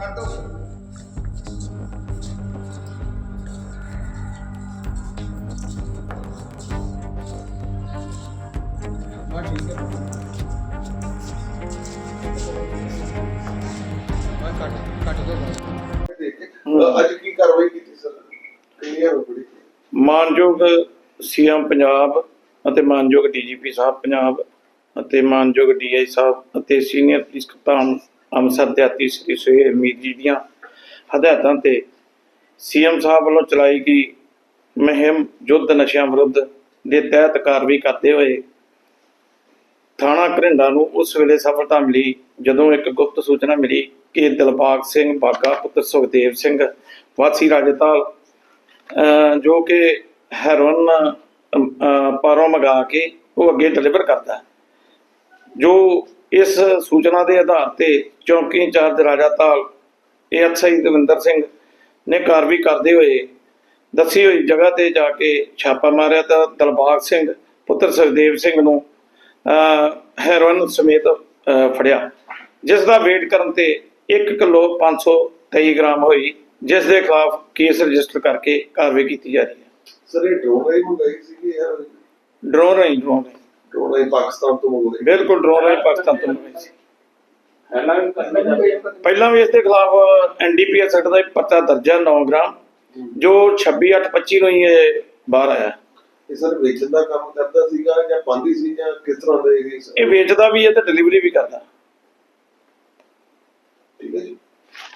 ਕੱਟੋ ਬਾ ਠੀਕ ਹੈ। ਬਾ ਕੱਟ ਕੱਟ ਦੋ ਬਸ। ਦੇਖ ਕੇ। ਅਹ ਅੱਜ ਕੀ ਕਾਰਵਾਈ ਕੀਤੀ ਸਰ? ਕਲੀਅਰ ਹੋ ਬੜੀ ਮਾਨਯੋਗ ਸੀਐਮ ਪੰਜਾਬ ਅਤੇ ਮਾਨਯੋਗ ਡੀਜੀਪੀ ਸਾਹਿਬ ਪੰਜਾਬ ਅਤੇ ਮਾਨਯੋਗ ਡੀਆਈ ਸਾਹਿਬ ਅਤੇ ਸੀਨੀਅਰ ਪੁਲਿਸ ਕਪਤਾਨ ਅੰਮ੍ਰਿਤਸਰ ਦੇ ਆਤੀ ਸ੍ਰੀ ਸੁਹੇਲ ਮੀਰ ਜੀ ਦੀਆਂ ਹਦਾਇਤਾਂ ਤੇ ਸੀਐਮ ਸਾਹਿਬ ਵੱਲੋਂ ਚਲਾਈ ਗਈ ਮੁਹਿੰਮ ਯੁੱਧ ਨਸ਼ਿਆਂ ਵਿਰੁੱਧ ਦੇ ਤਹਿਤ ਕਾਰਵਾਈ ਕਰਦੇ ਹੋਏ ਥਾਣਾ ਘਰਿੰਡਾ ਨੂੰ ਉਸ ਵੇਲੇ ਸਫਲਤਾ ਮਿਲੀ, ਜਦੋਂ ਇੱਕ ਗੁਪਤ ਸੂਚਨਾ ਮਿਲੀ ਕਿ ਦਿਲਬਾਗ ਸਿੰਘ ਬਾਗਾ ਪੁੱਤਰ ਸੁਖਦੇਵ ਸਿੰਘ ਵਾਸੀ ਰਾਜਤਾਲ ਜੋ ਕਿ ਹੈਰੋਨ ਪਾਰੋਂ ਮੰਗਾ ਕੇ ਉਹ ਅੱਗੇ ਡਿਲੀਵਰ ਕਰਦਾ ਜੋ ਇਸ ਸੂਚਨਾ ਦੇ ਆਧਾਰ ਤੇ ਚੌਂਕੀ ਇੰਚਾਰਜ ਰਾਜਾ ਤਾਲ ਏਐਸਆਈ ਦਵਿੰਦਰ ਸਿੰਘ ਨੇ ਕਾਰਵਾਈ ਕਰਦੇ ਹੋਏ ਦੱਸੀ ਹੋਈ ਜਗ੍ਹਾ ਤੇ ਜਾ ਕੇ ਛਾਪਾ ਮਾਰਿਆ ਤਾਂ ਦਲਬਾਗ ਸਿੰਘ ਪੁੱਤਰ ਸੁਖਦੇਵ ਸਿੰਘ ਨੂੰ ਅਹ ਹੈਰੋਇਨ ਸਮੇਤ ਫੜਿਆ। ਜਿਸ ਦਾ ਵੇਟ ਕਰਨ ਤੇ 1 ਕਿਲੋ 523 ਗ੍ਰਾਮ ਹੋਈ ਜਿਸ ਦੇ ਖਿਲਾਫ ਕੇਸ ਰਜਿਸਟਰ ਕਰਕੇ ਕਾਰਵਾਈ ਕੀਤੀ ਜਾ ਰਹੀ ਹੈ। ਸਰ ਇਹ ਡਰੋਨ ਰਾਈ ਮੰਗਾਈ ਸੀ ਯਾਰ ਡਰੋਨ ਰਾਹੀਂ ਡਰੋਨ ਡਰੋਨ ਰਾਈ ਪਾਕਿਸਤਾਨ ਤੋਂ ਮੰਗਵਾਈ ਬਿਲਕੁਲ ਡਰੋਨ ਰਾਹੀਂ ਪਾਕਿਸਤਾਨ ਤੋਂ ਮੰਗਵਾਈ ਸੀ। ਪਹਿਲਾਂ ਵੀ ਇਸ ਦੇ ਖਿਲਾਫ ਐਨਡੀਪੀਐਸ ਐਕਟ ਦਾ ਪਰਚਾ ਦਰਜ ਹੈ 9 ਗ੍ਰਾਮ ਜੋ 26/8/25 ਨੂੰ ਹੀ ਇਹ ਬਾਹਰ ਆਇਆ। ਇਹ ਸਰ ਵੇਚਣ ਦਾ ਕੰਮ ਕਰਦਾ ਸੀਗਾ ਜਾਂ ਪਾਉਂਦੀ ਸੀ ਜਾਂ ਕਿਸ ਤਰ੍ਹਾਂ ਦਾ? ਇਹ ਵੇਚਦਾ ਵੀ ਹੈ ਤੇ ਡਿਲੀਵਰੀ ਵੀ ਕਰਦਾ। ਠੀਕ ਹੈ ਜੀ।